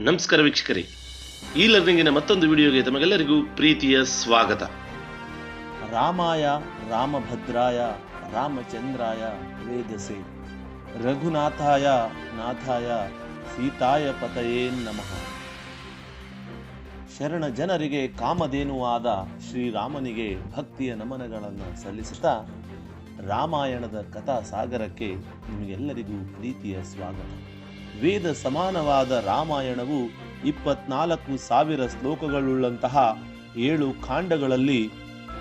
ನಮಸ್ಕಾರ ವೀಕ್ಷಕರೇ. ಈ ಲರ್ನಿಂಗಿನ ಮತ್ತೊಂದು ವಿಡಿಯೋಗೆ ತಮಗೆಲ್ಲರಿಗೂ ಪ್ರೀತಿಯ ಸ್ವಾಗತ. ರಾಮಾಯ, ರಾಮಭದ್ರಾಯ, ರಾಮಚಂದ್ರಾಯ, ವೇದಸೆ. ರಘುನಾಥಾಯ, ನಾಥಾಯ, ಸೀತಾಯ ಪತಯೇ ನಮಃ. ಶರಣ ಜನರಿಗೆ ಕಾಮಧೇನುವಾದ ಶ್ರೀರಾಮನಿಗೆ ಭಕ್ತಿಯ ನಮನಗಳನ್ನು ಸಲ್ಲಿಸುತ್ತಾ ರಾಮಾಯಣದ ಕಥಾ ಸಾಗರಕ್ಕೆ ನಿಮಗೆಲ್ಲರಿಗೂ ಪ್ರೀತಿಯ ಸ್ವಾಗತ. ವೇದ ಸಮಾನವಾದ ರಾಮಾಯಣವು ಇಪ್ಪತ್ನಾಲ್ಕು ಸಾವಿರ ಶ್ಲೋಕಗಳುಳ್ಳಂತಹ ಏಳು ಕಾಂಡಗಳಲ್ಲಿ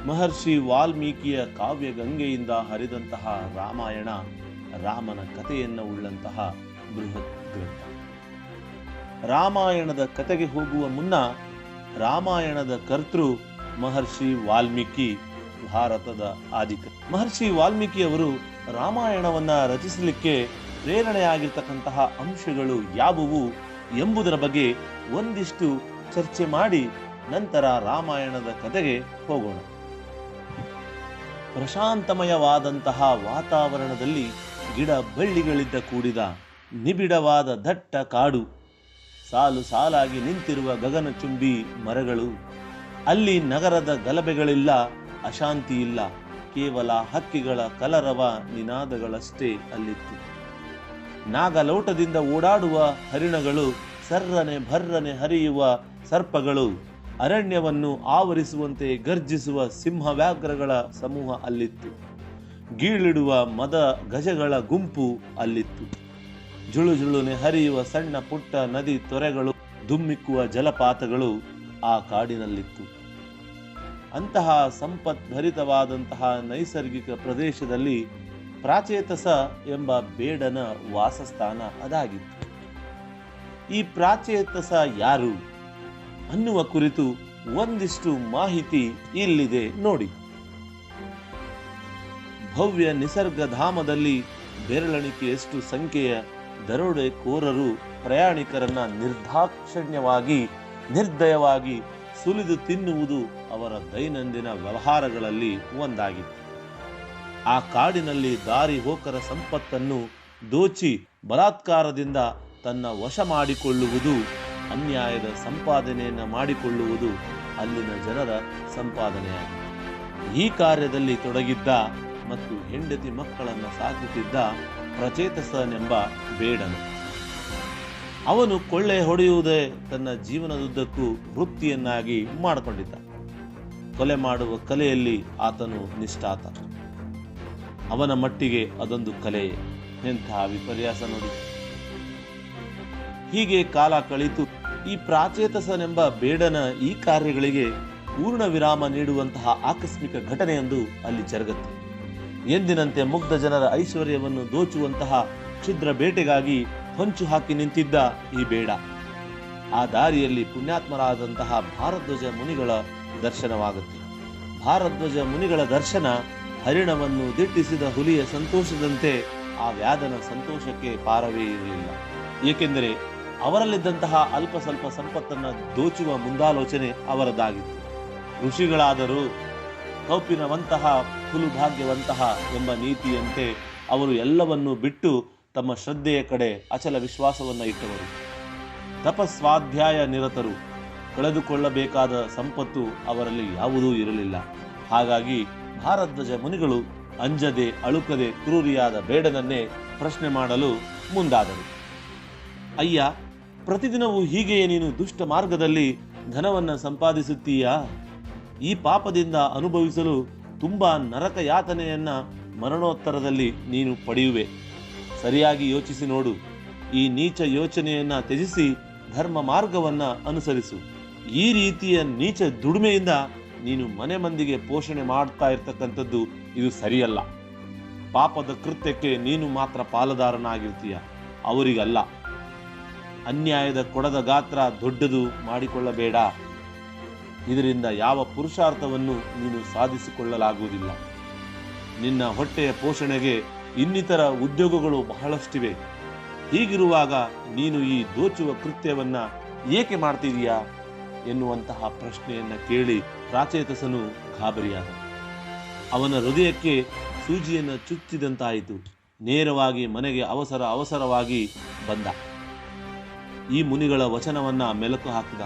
ಮಹರ್ಷಿ ವಾಲ್ಮೀಕಿಯ ಕಾವ್ಯ ಗಂಗೆಯಿಂದ ಹರಿದಂತಹ ರಾಮಾಯಣ, ರಾಮನ ಕಥೆಯನ್ನು ಉಳ್ಳಂತಹ ಬೃಹತ್ ಗ್ರಂಥ. ರಾಮಾಯಣದ ಕತೆಗೆ ಹೋಗುವ ಮುನ್ನ ರಾಮಾಯಣದ ಕರ್ತೃ ಮಹರ್ಷಿ ವಾಲ್ಮೀಕಿ ಭಾರತದ ಆದಿಕ ಮಹರ್ಷಿ ವಾಲ್ಮೀಕಿಯವರು ರಾಮಾಯಣವನ್ನ ರಚಿಸಲಿಕ್ಕೆ ಪ್ರೇರಣೆಯಾಗಿರ್ತಕ್ಕಂತಹ ಅಂಶಗಳು ಯಾವುವು ಎಂಬುದರ ಬಗ್ಗೆ ಒಂದಿಷ್ಟು ಚರ್ಚೆ ಮಾಡಿ ನಂತರ ರಾಮಾಯಣದ ಕತೆಗೆ ಹೋಗೋಣ. ಪ್ರಶಾಂತಮಯವಾದಂತಹ ವಾತಾವರಣದಲ್ಲಿ ಗಿಡ ಬಳ್ಳಿಗಳಿಂದ ಕೂಡಿದ ನಿಬಿಡವಾದ ದಟ್ಟ ಕಾಡು, ಸಾಲು ಸಾಲಾಗಿ ನಿಂತಿರುವ ಗಗನಚುಂಬಿ ಮರಗಳು, ಅಲ್ಲಿ ನಗರದ ಗಲಭೆಗಳಿಲ್ಲ ಅಶಾಂತಿ ಇಲ್ಲ ಕೇವಲ ಹಕ್ಕಿಗಳ ಕಲರವ ನಿನಾದಗಳಷ್ಟೇ ಅಲ್ಲಿತ್ತು. ನಾಗಲೋಟದಿಂದ ಓಡಾಡುವ ಹರಿಣಗಳು ಸರ್ರನೆ ಭರ್ರನೆ ಹರಿಯುವ ಸರ್ಪಗಳು. ಅರಣ್ಯವನ್ನು ಆವರಿಸುವಂತೆ ಗರ್ಜಿಸುವ ಸಿಂಹ ವ್ಯಾಘ್ರಗಳ ಸಮೂಹ ಅಲ್ಲಿತ್ತು. ಗೀಳಿಡುವ ಮದ ಗಜಗಳ ಗುಂಪು ಅಲ್ಲಿತ್ತು. ಜುಳು ಜುಳುನೆ ಹರಿಯುವ ಸಣ್ಣ ಪುಟ್ಟ ನದಿ ತೊರೆಗಳು ಧುಮ್ಮಿಕ್ಕುವ ಜಲಪಾತಗಳು ಆ ಕಾಡಿನಲ್ಲಿತ್ತು. ಅಂತಹ ಸಂಪದ್ಭರಿತವಾದಂತಹ ನೈಸರ್ಗಿಕ ಪ್ರದೇಶದಲ್ಲಿ ಪ್ರಾಚೇತಸ ಎಂಬ ಬೇಡನ ವಾಸಸ್ಥಾನ ಅದಾಗಿತ್ತು. ಈ ಪ್ರಾಚೇತಸ ಯಾರು ಅನ್ನುವ ಕುರಿತು ಒಂದಿಷ್ಟು ಮಾಹಿತಿ ಇಲ್ಲಿದೆ ನೋಡಿ. ಭವ್ಯ ನಿಸರ್ಗಧಾಮದಲ್ಲಿ ಬೆರಳಣಿಕೆಯಷ್ಟು ಸಂಖ್ಯೆಯ ದರೋಡೆಕೋರರು ಪ್ರಯಾಣಿಕರನ್ನ ನಿರ್ದಾಕ್ಷಣ್ಯವಾಗಿ, ನಿರ್ದಯವಾಗಿ ಸುಲಿದು ತಿನ್ನುವುದು ಅವರ ದೈನಂದಿನ ವ್ಯವಹಾರಗಳಲ್ಲಿ ಒಂದಾಗಿತ್ತು. ಆ ಕಾಡಿನಲ್ಲಿ ದಾರಿ ಹೋಕರ ಸಂಪತ್ತನ್ನು ದೋಚಿ ಬಲಾತ್ಕಾರದಿಂದ ತನ್ನ ವಶ ಮಾಡಿಕೊಳ್ಳುವುದು, ಅನ್ಯಾಯದ ಸಂಪಾದನೆಯನ್ನು ಮಾಡಿಕೊಳ್ಳುವುದು ಅಲ್ಲಿನ ಜನರ ಸಂಪಾದನೆಯಾಗಿದೆ. ಈ ಕಾರ್ಯದಲ್ಲಿ ತೊಡಗಿದ್ದ ಮತ್ತು ಹೆಂಡತಿ ಮಕ್ಕಳನ್ನು ಸಾಕುತ್ತಿದ್ದ ಪ್ರಚೇತಸನೆಂಬ ಬೇಡನು. ಅವನು ಕೊಳ್ಳೆ ಹೊಡೆಯುವುದೇ ತನ್ನ ಜೀವನದುದ್ದಕ್ಕೂ ವೃತ್ತಿಯನ್ನಾಗಿ ಮಾಡಿಕೊಂಡಿದ್ದ. ಕೊಲೆ ಮಾಡುವ ಕಲೆಯಲ್ಲಿ ಆತನು ನಿಷ್ಠಾತ. ಅವನ ಮಟ್ಟಿಗೆ ಅದೊಂದು ಕಲೆ. ಎಂಥ ವಿಪರ್ಯಾಸ ನೋಡಿ. ಹೀಗೆ ಕಾಲ ಕಳಿತು ಈ ಪ್ರಾಚೇತಸನೆಂಬ ಬೇಡನ ಈ ಕಾರ್ಯಗಳಿಗೆ ಪೂರ್ಣ ವಿರಾಮ ನೀಡುವಂತಹ ಆಕಸ್ಮಿಕ ಘಟನೆಯೊಂದು ಅಲ್ಲಿ ಜರುಗುತ್ತೆ. ಎಂದಿನಂತೆ ಮುಗ್ಧ ಜನರ ಐಶ್ವರ್ಯವನ್ನು ದೋಚುವಂತಹ ಕ್ಷುದ್ರ ಬೇಟೆಗಾಗಿ ಹೊಂಚು ಹಾಕಿ ನಿಂತಿದ್ದ ಈ ಬೇಡ. ಆ ದಾರಿಯಲ್ಲಿ ಪುಣ್ಯಾತ್ಮರಾದಂತಹ ಭಾರಧ್ವಜ ಮುನಿಗಳ ದರ್ಶನವಾಗುತ್ತೆ. ಭಾರಧ್ವಜ ಮುನಿಗಳ ದರ್ಶನ ಹರಿಣವನ್ನು ದಿಟ್ಟಿಸಿದ ಹುಲಿಯ ಸಂತೋಷದಂತೆ ಆ ವ್ಯಾಧನ ಸಂತೋಷಕ್ಕೆ ಪಾರವೇ ಇರಲಿಲ್ಲ. ಏಕೆಂದರೆ ಅವರಲ್ಲಿದ್ದಂತಹ ಅಲ್ಪ ಸ್ವಲ್ಪ ಸಂಪತ್ತನ್ನು ದೋಚುವ ಮುಂದಾಲೋಚನೆ ಅವರದಾಗಿತ್ತು. ಋಷಿಗಳಾದರೂ ಕೌಪಿನವಂತಹ ಹುಲು ಭಾಗ್ಯವಂತಹ ಎಂಬ ನೀತಿಯಂತೆ ಅವರು ಎಲ್ಲವನ್ನೂ ಬಿಟ್ಟು ತಮ್ಮ ಶ್ರದ್ಧೆಯ ಕಡೆ ಅಚಲ ವಿಶ್ವಾಸವನ್ನು ಇಟ್ಟವರು. ತಪಸ್ವಾಧ್ಯಾಯ ನಿರತರು. ಕಳೆದುಕೊಳ್ಳಬೇಕಾದ ಸಂಪತ್ತು ಅವರಲ್ಲಿ ಯಾವುದೂ ಇರಲಿಲ್ಲ. ಹಾಗಾಗಿ ಭಾರದ್ವಾಜ ಮುನಿಗಳು ಅಂಜದೆ ಅಳುಕದೆ ಕ್ರೂರಿಯಾದ ಬೇಡನನ್ನೇ ಪ್ರಶ್ನೆ ಮಾಡಲು ಮುಂದಾದರು. ಅಯ್ಯ, ಪ್ರತಿದಿನವೂ ಹೀಗೆಯೇ ನೀನು ದುಷ್ಟ ಮಾರ್ಗದಲ್ಲಿ ಧನವನ್ನ ಸಂಪಾದಿಸುತ್ತೀಯಾ? ಈ ಪಾಪದಿಂದ ಅನುಭವಿಸಲು ತುಂಬಾ ನರಕ ಯಾತನೆಯನ್ನ ಮರಣೋತ್ತರದಲ್ಲಿ ನೀನು ಪಡೆಯುವೆ. ಸರಿಯಾಗಿ ಯೋಚಿಸಿ ನೋಡು. ಈ ನೀಚ ಯೋಚನೆಯನ್ನ ತ್ಯಜಿಸಿ ಧರ್ಮ ಮಾರ್ಗವನ್ನ ಅನುಸರಿಸು. ಈ ರೀತಿಯ ನೀಚ ದುಡಿಮೆಯಿಂದ ನೀನು ಮನೆ ಮಂದಿಗೆ ಪೋಷಣೆ ಮಾಡ್ತಾ ಇರ್ತಕ್ಕಂಥದ್ದು ಇದು ಸರಿಯಲ್ಲ. ಪಾಪದ ಕೃತ್ಯಕ್ಕೆ ನೀನು ಮಾತ್ರ ಪಾಲುದಾರನಾಗಿರ್ತೀಯ. ಅವರಿಗಲ್ಲ. ಅನ್ಯಾಯದ ಕೊಡದ ಗಾತ್ರ ದೊಡ್ಡದು ಮಾಡಿಕೊಳ್ಳಬೇಡ. ಇದರಿಂದ ಯಾವ ಪುರುಷಾರ್ಥವನ್ನು ನೀನು ಸಾಧಿಸಿಕೊಳ್ಳಲಾಗುವುದಿಲ್ಲ. ನಿನ್ನ ಹೊಟ್ಟೆಯ ಪೋಷಣೆಗೆ ಇನ್ನಿತರ ಉದ್ಯೋಗಗಳು ಬಹಳಷ್ಟಿವೆ. ಹೀಗಿರುವಾಗ ನೀನು ಈ ದೋಚುವ ಕೃತ್ಯವನ್ನು ಏಕೆ ಮಾಡ್ತಿದೀಯಾ ಎನ್ನುವಂತಹ ಪ್ರಶ್ನೆಯನ್ನು ಕೇಳಿ ಪ್ರಾಚೇತಸನು ಗಾಬರಿಯಾದ. ಅವನ ಹೃದಯಕ್ಕೆ ಸೂಜಿಯನ್ನು ಚುಚ್ಚಿದಂತಾಯಿತು. ನೇರವಾಗಿ ಮನೆಗೆ ಅವಸರ ಅವಸರವಾಗಿ ಬಂದ. ಈ ಮುನಿಗಳ ವಚನವನ್ನ ಮೆಲುಕು ಹಾಕಿದ.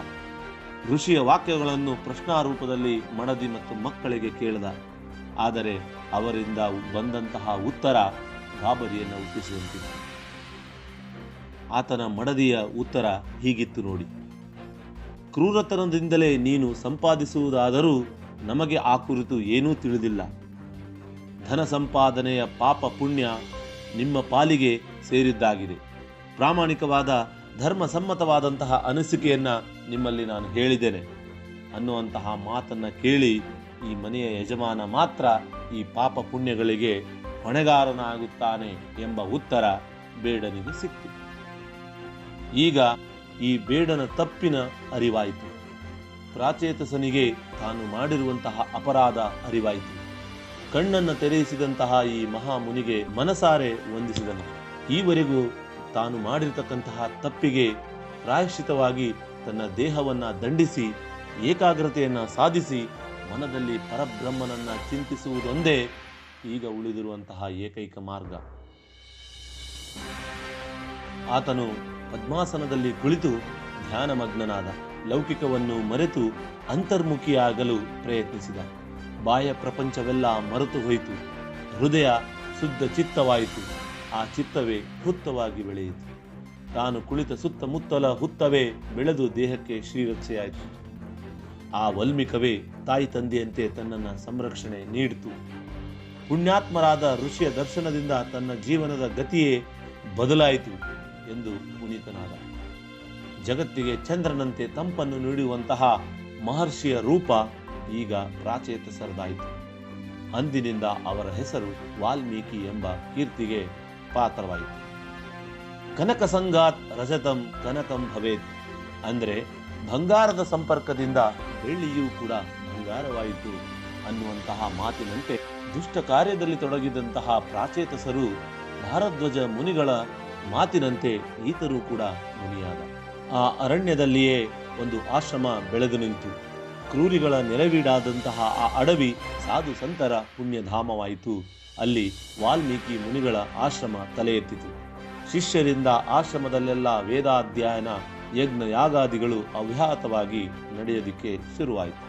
ಋಷಿಯ ವಾಕ್ಯಗಳನ್ನು ಪ್ರಶ್ನಾರೂಪದಲ್ಲಿ ಮಡದಿ ಮತ್ತು ಮಕ್ಕಳಿಗೆ ಕೇಳಿದ. ಆದರೆ ಅವರಿಂದ ಬಂದಂತಹ ಉತ್ತರ ಗಾಬರಿಯನ್ನು ಹುಟ್ಟಿಸುವಂತಿತ್ತು ಆತನ ಮಡದಿಯ ಉತ್ತರ ಹೀಗಿತ್ತು ನೋಡಿ. ಕ್ರೂರತನದಿಂದಲೇ ನೀನು ಸಂಪಾದಿಸುವುದಾದರೂ ನಮಗೆ ಆ ಕುರಿತು ಏನೂ ತಿಳಿದಿಲ್ಲ. ಧನ ಸಂಪಾದನೆಯ ಪಾಪ ಪುಣ್ಯ ನಿಮ್ಮ ಪಾಲಿಗೆ ಸೇರಿದ್ದಾಗಿದೆ. ಪ್ರಾಮಾಣಿಕವಾದ, ಧರ್ಮಸಮ್ಮತವಾದಂತಹ ಅನಿಸಿಕೆಯನ್ನು ನಿಮ್ಮಲ್ಲಿ ನಾನು ಹೇಳಿದ್ದೇನೆ. ಅನ್ನುವಂತಹ ಮಾತನ್ನು ಕೇಳಿ ಈ ಮನೆಯ ಯಜಮಾನ ಮಾತ್ರ ಈ ಪಾಪ ಪುಣ್ಯಗಳಿಗೆ ಹೊಣೆಗಾರನಾಗುತ್ತಾನೆ ಎಂಬ ಉತ್ತರ ಬೇಡನಿಗೆ ಸಿಕ್ತು ಈಗ ಈ ಬೇಡನ ತಪ್ಪಿನ ಅರಿವಾಯಿತು. ಪ್ರಾಚೇತಸನಿಗೆ ತಾನು ಮಾಡಿರುವಂತಹ ಅಪರಾಧ ಅರಿವಾಯಿತು. ಕಣ್ಣನ್ನು ತೆರೆಯಿಸಿದಂತಹ ಈ ಮಹಾಮುನಿಗೆ ಮನಸಾರೆ ವಂದಿಸಿದನು. ಈವರೆಗೂ ತಾನು ಮಾಡಿರತಕ್ಕಂತಹ ತಪ್ಪಿಗೆ ಪ್ರಾಯಶ್ಚಿತವಾಗಿ ತನ್ನ ದೇಹವನ್ನ ದಂಡಿಸಿ, ಏಕಾಗ್ರತೆಯನ್ನು ಸಾಧಿಸಿ, ಮನದಲ್ಲಿ ಪರಬ್ರಹ್ಮನನ್ನ ಚಿಂತಿಸುವುದೊಂದೇ ಈಗ ಉಳಿದಿರುವಂತಹ ಏಕೈಕ ಮಾರ್ಗ. ಆತನು ಪದ್ಮಾಸನದಲ್ಲಿ ಕುಳಿತು ಧ್ಯಾನಮಗ್ನನಾದ, ಲೌಕಿಕವನ್ನು ಮರೆತು ಅಂತರ್ಮುಖಿಯಾಗಲು ಪ್ರಯತ್ನಿಸಿದ. ಬಾಹ್ಯ ಪ್ರಪಂಚವೆಲ್ಲ ಮರೆತು ಹೋಯಿತು. ಹೃದಯ ಶುದ್ಧ ಚಿತ್ತವಾಯಿತು. ಆ ಚಿತ್ತವೇ ಹುತ್ತವಾಗಿ ಬೆಳೆಯಿತು. ತಾನು ಕುಳಿತ ಸುತ್ತಮುತ್ತಲ ಹುತ್ತವೇ ಬೆಳೆದು ದೇಹಕ್ಕೆ ಶ್ರೀರಕ್ಷೆಯಾಯಿತು. ಆ ವಲ್ಮಿಕವೇ ತಾಯಿ ತಂದೆಯಂತೆ ತನ್ನನ್ನು ಸಂರಕ್ಷಣೆ ನೀಡಿತು. ಪುಣ್ಯಾತ್ಮರಾದ ಋಷಿಯ ದರ್ಶನದಿಂದ ತನ್ನ ಜೀವನದ ಗತಿಯೇ ಬದಲಾಯಿತು. ಎಂದು ಪುನೀತನಾದ. ಜಗತ್ತಿಗೆ ಚಂದ್ರನಂತೆ ತಂಪನ್ನು ನೀಡುವಂತಹ ಮಹರ್ಷಿಯ ರೂಪ ಈಗ ಪ್ರಾಚೇತಸರದಾಯಿತು ಅಂದಿನಿಂದ ಅವರ ಹೆಸರು ವಾಲ್ಮೀಕಿ ಎಂಬ ಕೀರ್ತಿಗೆ ಪಾತ್ರವಾಯಿತು. ಕನಕ ಸಂಗಾತ್ ರಜತಂ ಕನಕಂ ಭವೇತ್ ಅಂದರೆ ಬಂಗಾರದ ಸಂಪರ್ಕದಿಂದ ಬೆಳ್ಳಿಯೂ ಕೂಡ ಬಂಗಾರವಾಯಿತು ಅನ್ನುವಂತಹ ಮಾತಿನಂತೆ ದುಷ್ಟ ಕಾರ್ಯದಲ್ಲಿ ತೊಡಗಿದಂತಹ ಪ್ರಾಚೇತಸರು ಭಾರದ್ವಜ ಮುನಿಗಳ ಮಾತಿನಂತೆ ಈತರೂ ಕೂಡ ಮುನಿಯಾದ. ಆ ಅರಣ್ಯದಲ್ಲಿಯೇ ಒಂದು ಆಶ್ರಮ ಬೆಳೆದು ನಿಂತು. ಕ್ರೂರಿಗಳ ನೆರವೀಡಾದಂತಹ ಆ ಅಡವಿ ಸಾಧು ಸಂತರ ಪುಣ್ಯಧಾಮವಾಯಿತು. ಅಲ್ಲಿ ವಾಲ್ಮೀಕಿ ಮುನಿಗಳ ಆಶ್ರಮ ತಲೆ ಎತ್ತಿತು ಶಿಷ್ಯರಿಂದ ಆಶ್ರಮದಲ್ಲೆಲ್ಲ ವೇದಾಧ್ಯಯನ ಯಜ್ಞ ಯಾಗಾದಿಗಳು ಅವ್ಯಾಹತವಾಗಿ ನಡೆಯೋದಿಕ್ಕೆ ಶುರುವಾಯಿತು.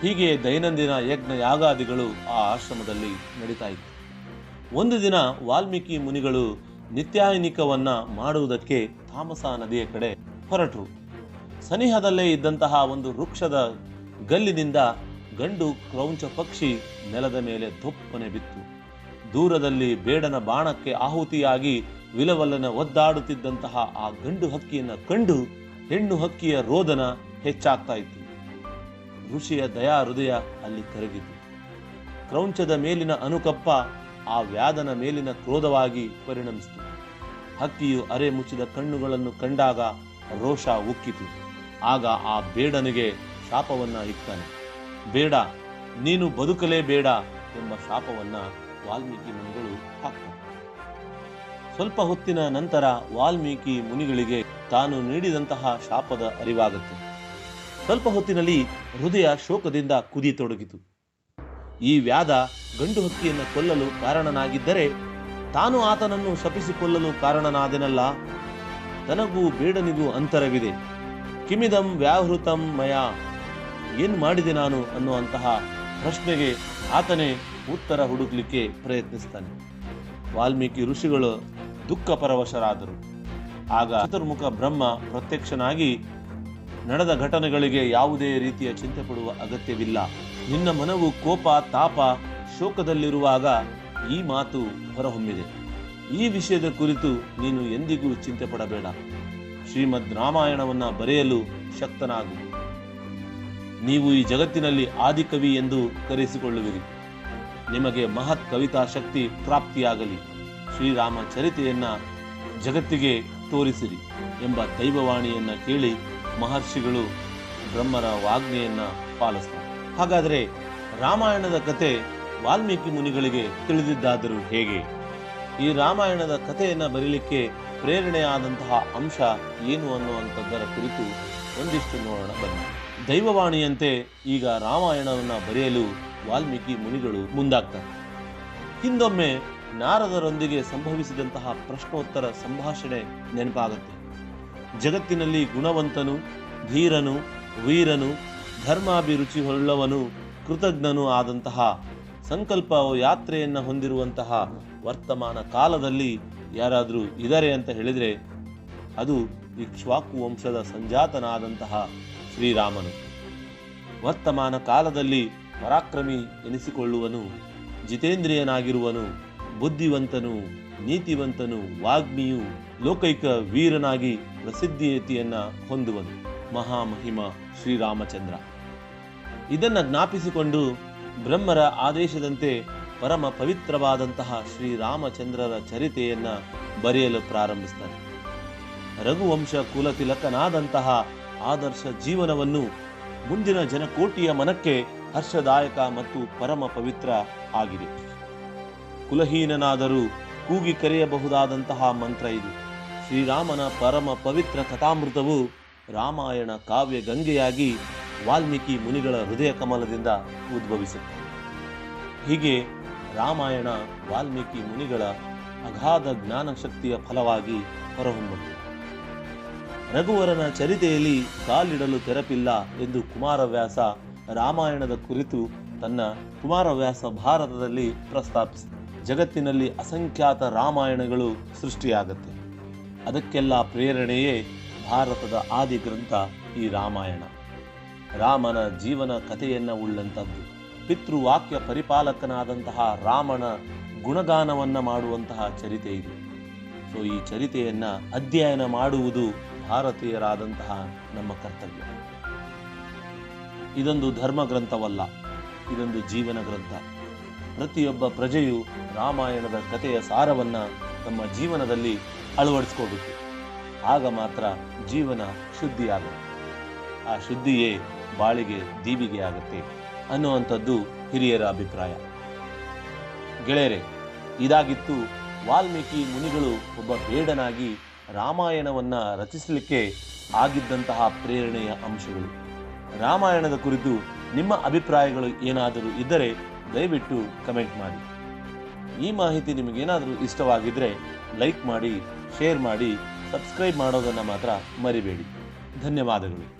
ಹೀಗೆ ದೈನಂದಿನ ಯಜ್ಞ ಯಾಗಾದಿಗಳು ಆ ಆಶ್ರಮದಲ್ಲಿ ನಡೀತಾ ಇತ್ತು. ಒಂದು ದಿನ ವಾಲ್ಮೀಕಿ ಮುನಿಗಳು ನಿತ್ಯಾಯನಿಕವನ್ನ ಮಾಡುವುದಕ್ಕೆ ತಾಮಸ ನದಿಯ ಕಡೆ ಹೊರಟರು. ಸನಿಹದಲ್ಲೇ ಇದ್ದಂತಹ ಒಂದು ವೃಕ್ಷದ ಗಲ್ಲಿನಿಂದ ಗಂಡು ಕ್ರೌಂಚ ಪಕ್ಷಿ ನೆಲದ ಮೇಲೆ ದೊಪ್ಪನೆ ಬಿತ್ತು. ದೂರದಲ್ಲಿ ಬೇಡನ ಬಾಣಕ್ಕೆ ಆಹುತಿಯಾಗಿ ವಿಲವಲ್ಲನ ಒದ್ದಾಡುತ್ತಿದ್ದಂತಹ ಆ ಗಂಡು ಹಕ್ಕಿಯನ್ನು ಕಂಡು ಹೆಣ್ಣು ಹಕ್ಕಿಯ ರೋದನ ಹೆಚ್ಚಾಗ್ತಾ ಇತ್ತು. ಋಷಿಯ ದಯಾ ಹೃದಯ ಅಲ್ಲಿ ಕರಗಿತು. ಕ್ರೌಂಚದ ಮೇಲಿನ ಅನುಕಪ್ಪ ಆ ವ್ಯಾಧನ ಮೇಲಿನ ಕ್ರೋಧವಾಗಿ ಪರಿಣಮಿಸಿತು. ಹಕ್ಕಿಯು ಅರೆ ಮುಚ್ಚಿದ ಕಣ್ಣುಗಳನ್ನು ಕಂಡಾಗ ರೋಷ ಉಕ್ಕಿತು. ಆಗ ಆ ಬೇಡನಿಗೆ ಶಾಪವನ್ನ ಇಕ್ತಾನೆ ಬೇಡ, ನೀನು ಬದುಕಲೇ ಬೇಡ ಎಂಬ ಶಾಪವನ್ನ ವಾಲ್ಮೀಕಿ ಮುನಿಗಳು ಹಾಕ್ತಾರೆ. ಸ್ವಲ್ಪ ಹೊತ್ತಿನ ನಂತರ ವಾಲ್ಮೀಕಿ ಮುನಿಗಳಿಗೆ ತಾನು ನೀಡಿದಂತಹ ಶಾಪದ ಅರಿವಾಗುತ್ತೆ. ಸ್ವಲ್ಪ ಹೊತ್ತಿನಲ್ಲಿ ಹೃದಯ ಶೋಕದಿಂದ ಕುದಿತೊಡಗಿತು ಈ ವ್ಯಾಧ ಗಂಡು ಹಕ್ಕಿಯನ್ನು ಕೊಲ್ಲಲು ಕಾರಣನಾಗಿದ್ದರೆ ತಾನು ಆತನನ್ನು ಶಪಿಸಿಕೊಳ್ಳಲು ಕಾರಣನಾದೆನಲ್ಲ? ತನಗೂ ಬೇಡನಿಗೂ ಅಂತರವಿದೆ. ಕಿಮಿದಂ ವ್ಯಾಹೃತಂ ಮಯ. ಏನ್ ಮಾಡಿದೆ ನಾನು ಅನ್ನುವಂತಹ ಪ್ರಶ್ನೆಗೆ ಆತನೇ ಉತ್ತರ ಹುಡುಕ್ಲಿಕ್ಕೆ ಪ್ರಯತ್ನಿಸ್ತಾನೆ. ವಾಲ್ಮೀಕಿ ಋಷಿಗಳು ದುಃಖ ಪರವಶರಾದರು ಆಗ ಚತುರ್ಮುಖ ಬ್ರಹ್ಮ ಪ್ರತ್ಯಕ್ಷನಾಗಿ, ನಡೆದ ಘಟನೆಗಳಿಗೆ ಯಾವುದೇ ರೀತಿಯ ಚಿಂತೆ ಪಡುವ ಅಗತ್ಯವಿಲ್ಲ. ನಿನ್ನ ಮನವು ಕೋಪ, ತಾಪ ಶೋಕದಲ್ಲಿರುವಾಗ ಈ ಮಾತು ಹೊರಹೊಮ್ಮಿದೆ. ಈ ವಿಷಯದ ಕುರಿತು ನೀನು ಎಂದಿಗೂ ಚಿಂತೆ ಪಡಬೇಡ ಶ್ರೀಮದ್ ರಾಮಾಯಣವನ್ನು ಬರೆಯಲು ಶಕ್ತನಾಗು. ನೀವು ಈ ಜಗತ್ತಿನಲ್ಲಿ ಆದಿಕವಿ ಎಂದು ಕರೆಸಿಕೊಳ್ಳುವಿರಿ. ನಿಮಗೆ ಮಹತ್ ಕವಿತಾ ಶಕ್ತಿ ಪ್ರಾಪ್ತಿಯಾಗಲಿ. ಶ್ರೀರಾಮ ಚರಿತೆಯನ್ನ ಜಗತ್ತಿಗೆ ತೋರಿಸಿರಿ ಎಂಬ ದೈವವಾಣಿಯನ್ನ ಕೇಳಿ ಮಹರ್ಷಿಗಳು ಬ್ರಹ್ಮರ ವಾಜ್ಞೆಯನ್ನ ಪಾಲಿಸ್ತಾರೆ ಹಾಗಾದರೆ ರಾಮಾಯಣದ ಕತೆ ವಾಲ್ಮೀಕಿ ಮುನಿಗಳಿಗೆ ತಿಳಿದಿದ್ದಾದರೂ ಹೇಗೆ? ಈ ರಾಮಾಯಣದ ಕಥೆಯನ್ನು ಬರೀಲಿಕ್ಕೆ ಪ್ರೇರಣೆಯಾದಂತಹ ಅಂಶ ಏನು ಅನ್ನುವಂಥದ್ದರ ಕುರಿತು ಒಂದಿಷ್ಟು ನೋಡೋಣ, ಬನ್ನಿ. ದೈವವಾಣಿಯಂತೆ ಈಗ ರಾಮಾಯಣವನ್ನು ಬರೆಯಲು ವಾಲ್ಮೀಕಿ ಮುನಿಗಳು ಮುಂದಾಗ್ತಾರೆ. ಹಿಂದೊಮ್ಮೆ ನಾರದರೊಂದಿಗೆ ಸಂಭವಿಸಿದಂತಹ ಪ್ರಶ್ನೋತ್ತರ ಸಂಭಾಷಣೆ ನೆನಪಾಗುತ್ತೆ. ಜಗತ್ತಿನಲ್ಲಿ ಗುಣವಂತನು, ಧೀರನು, ವೀರನು ಧರ್ಮಾಭಿರುಚಿ ಹೊಳ್ಳವನು ಕೃತಜ್ಞನೂ ಆದಂತಹ ಸಂಕಲ್ಪ ಯಾತ್ರೆಯನ್ನು ಹೊಂದಿರುವಂತಹ ವರ್ತಮಾನ ಕಾಲದಲ್ಲಿ ಯಾರಾದರೂ ಇದ್ದಾರೆ ಅಂತ ಹೇಳಿದರೆ ಅದು ಇಕ್ಷ್ವಾಕು ವಂಶದ ಸಂಜಾತನಾದಂತಹ ಶ್ರೀರಾಮನು. ವರ್ತಮಾನ ಕಾಲದಲ್ಲಿ ಪರಾಕ್ರಮಿ ಎನಿಸಿಕೊಳ್ಳುವನು, ಜಿತೇಂದ್ರಿಯನಾಗಿರುವನು, ಬುದ್ಧಿವಂತನು, ನೀತಿವಂತನು, ವಾಗ್ಮಿಯು, ಲೋಕೈಕ ವೀರನಾಗಿ ಪ್ರಸಿದ್ಧಿಯತಿಯನ್ನ ಹೊಂದುವನು ಮಹಾಮಹಿಮ ಶ್ರೀರಾಮಚಂದ್ರ. ಇದನ್ನು ಜ್ಞಾಪಿಸಿಕೊಂಡು ಬ್ರಹ್ಮರ ಆದೇಶದಂತೆ ಪರಮ ಪವಿತ್ರವಾದಂತಹ ಶ್ರೀರಾಮಚಂದ್ರರ ಚರಿತೆಯನ್ನು ಬರೆಯಲು ಪ್ರಾರಂಭಿಸ್ತಾನೆ ರಘುವಂಶ ಕುಲತಿಲಕನಾದಂತಹ ಆದರ್ಶ ಜೀವನವನ್ನು ಮುಂದಿನ ಜನಕೋಟಿಯ ಮನಕ್ಕೆ ಹರ್ಷದಾಯಕ ಮತ್ತು ಪರಮ ಪವಿತ್ರ ಆಗಿದೆ. ಕುಲಹೀನನಾದರೂ ಕೂಗಿ ಕರೆಯಬಹುದಾದಂತಹ ಮಂತ್ರ ಇದು. ಶ್ರೀರಾಮನ ಪರಮ ಪವಿತ್ರ ಕಥಾಮೃತವು ರಾಮಾಯಣ ಕಾವ್ಯ ಗಂಗೆಯಾಗಿ ವಾಲ್ಮೀಕಿ ಮುನಿಗಳ ಹೃದಯ ಕಮಲದಿಂದ ಉದ್ಭವಿಸುತ್ತೆ. ಹೀಗೆ ರಾಮಾಯಣ ವಾಲ್ಮೀಕಿ ಮುನಿಗಳ ಅಗಾಧ ಜ್ಞಾನ ಶಕ್ತಿಯ ಫಲವಾಗಿ ಹೊರಹೊಮ್ಮುತ್ತದೆ ರಘುವರನ ಚರಿತೆಯಲ್ಲಿ ಕಾಲಿಡಲು ತೆರಪಿಲ್ಲ ಎಂದು ಕುಮಾರವ್ಯಾಸ ರಾಮಾಯಣದ ಕುರಿತು ತನ್ನ ಕುಮಾರವ್ಯಾಸ ಭಾರತದಲ್ಲಿ ಪ್ರಸ್ತಾಪಿಸಿದೆ. ಜಗತ್ತಿನಲ್ಲಿ ಅಸಂಖ್ಯಾತ ರಾಮಾಯಣಗಳು ಸೃಷ್ಟಿಯಾಗುತ್ತೆ. ಅದಕ್ಕೆಲ್ಲ ಪ್ರೇರಣೆಯೇ ಭಾರತದ ಆದಿ ಗ್ರಂಥ ಈ ರಾಮಾಯಣ. ರಾಮನ ಜೀವನ ಕಥೆಯನ್ನು ಉಳ್ಳಂಥದ್ದು ಪಿತೃವಾಕ್ಯ ಪರಿಪಾಲಕನಾದಂತಹ ರಾಮನ ಗುಣಗಾನವನ್ನು ಮಾಡುವಂತಹ ಚರಿತೆ ಇದು. ಸೊ ಈ ಚರಿತೆಯನ್ನು ಅಧ್ಯಯನ ಮಾಡುವುದು ಭಾರತೀಯರಾದಂತಹ ನಮ್ಮ ಕರ್ತವ್ಯ. ಇದೊಂದು ಧರ್ಮ ಗ್ರಂಥವಲ್ಲ ಇದೊಂದು ಜೀವನ ಗ್ರಂಥ. ಪ್ರತಿಯೊಬ್ಬ ಪ್ರಜೆಯು ರಾಮಾಯಣದ ಕಥೆಯ ಸಾರವನ್ನು ತಮ್ಮ ಜೀವನದಲ್ಲಿ ಅಳವಡಿಸ್ಕೋಬೇಕು ಆಗ ಮಾತ್ರ ಜೀವನ ಶುದ್ಧಿಯಾಗುತ್ತೆ ಆ ಶುದ್ಧಿಯೇ ಬಾಳಿಗೆ, ದೀವಿಗೆ ಆಗುತ್ತೆ ಅನ್ನುವಂಥದ್ದು ಹಿರಿಯರ ಅಭಿಪ್ರಾಯ. ಗೆಳೆಯರೆ, ಇದಾಗಿತ್ತು ವಾಲ್ಮೀಕಿ ಮುನಿಗಳು ಒಬ್ಬ ಬೇಡನಾಗಿ ರಾಮಾಯಣವನ್ನು ರಚಿಸಲಿಕ್ಕೆ ಆಗಿದ್ದಂತಹ ಪ್ರೇರಣೆಯ ಅಂಶಗಳು. ರಾಮಾಯಣದ ಕುರಿತು ನಿಮ್ಮ ಅಭಿಪ್ರಾಯಗಳು ಏನಾದರೂ ಇದ್ದರೆ ದಯವಿಟ್ಟು ಕಮೆಂಟ್ ಮಾಡಿ. ಈ ಮಾಹಿತಿ ನಿಮಗೇನಾದರೂ ಇಷ್ಟವಾಗಿದ್ದರೆ ಲೈಕ್ ಮಾಡಿ, ಶೇರ್ ಮಾಡಿ, ಸಬ್ಸ್ಕ್ರೈಬ್ ಮಾಡೋದನ್ನು ಮಾತ್ರ ಮರಿಬೇಡಿ. ಧನ್ಯವಾದಗಳು.